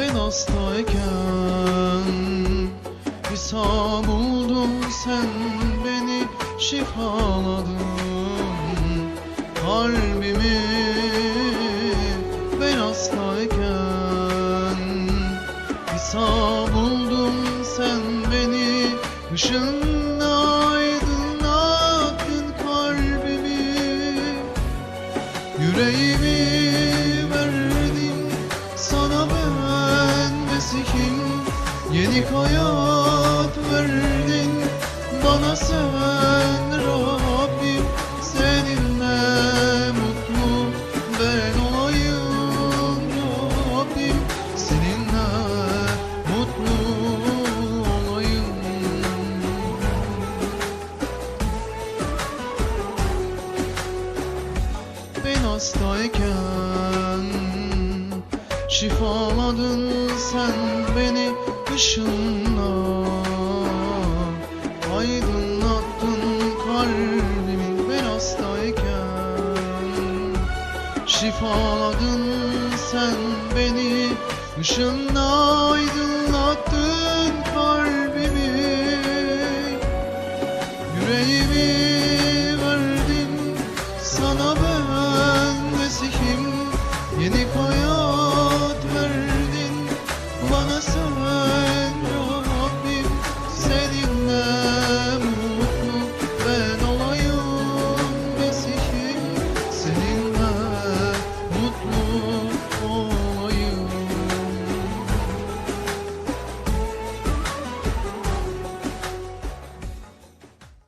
Ben hastayken sağ buldun sen beni şifaladın. Kalbimi ben hastayken sağ buldun sen beni Işınla aydınlattın kalbimi Yüreğimi verdim Yeni hayat verdin bana sen Rabbim. Seninle mutlu ben olayım Rabbim. Seninle mutlu olayım. Ben hastayken Şifaladın sen beni bakışınla Aydınlattın kalbimi ben hastayken. Şifaladın sen beni Işınla aydınlattın kalbimi. Yüreğimi verdim sana ben.